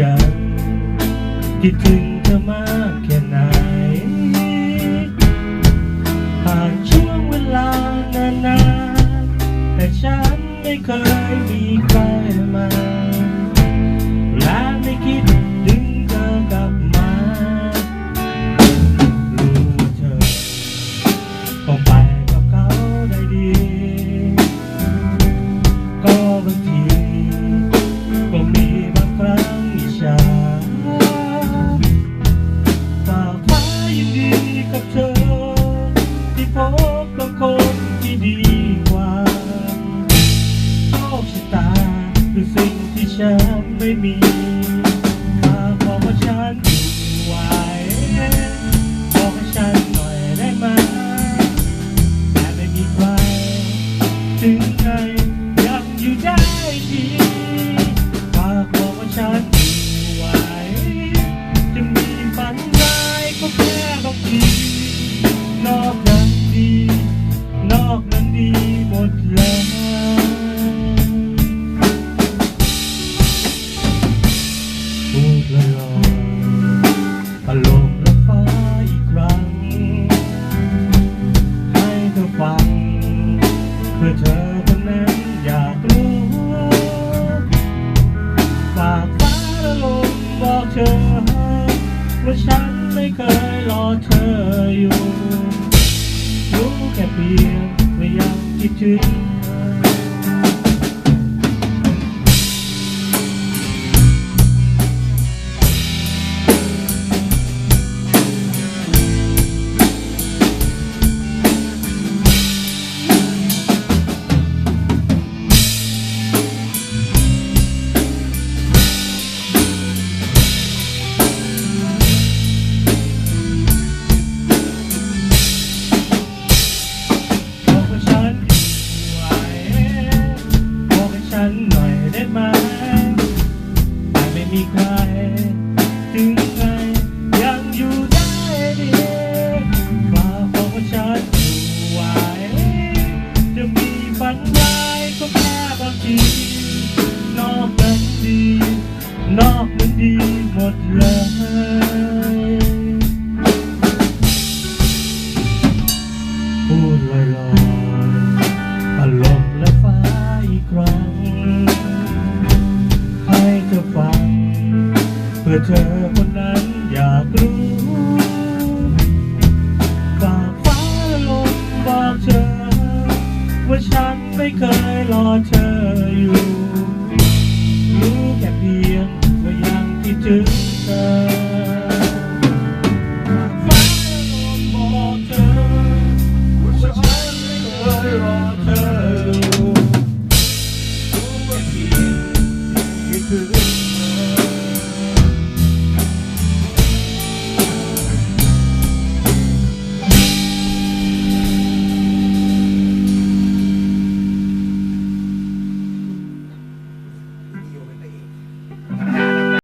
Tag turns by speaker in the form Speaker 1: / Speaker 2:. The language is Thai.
Speaker 1: ยัง คิดถึงเธอมากแค่ไหน ผ่านช่วงเวลานานๆแต่ฉันไม่เคยมีใครมา และไม่คิดดึงเธอกลับมารู้เธอต้องไปกับเขาได้ดี ก็บางที คือสิ่งที่ฉันไม่มีหากบอกว่าฉันดูไหวบอกให้ฉันหน่อยได้ไหมแต่ไม่มีใครถึงใครยังอยู่ได้ดีฝากบอกว่าฉันดูไหวจะมีฝันร้ายก็แค่บางที ไม่เคยรอเธออยู่ รู้แค่เพียงว่ายังคิดถึง ฉันหน่อยได้ไหมแต่ไม่มีใคร ถึงใครยังอยู่ได้ดีฝากบอกว่าฉันอยู่ไวจะมีฝันร้ายก็แค่บางทีนอกนั้นดี นอกนั้นดีหมดเลย ธอคนนั้นอยากรู้ฝากฟ้าลมบอกเธอ ว่าฉันไม่เคยรอเธออยู่ รู้แค่เพียงว่ายังคิดถึงเธอว่าฉันไม่เคยรอเธอ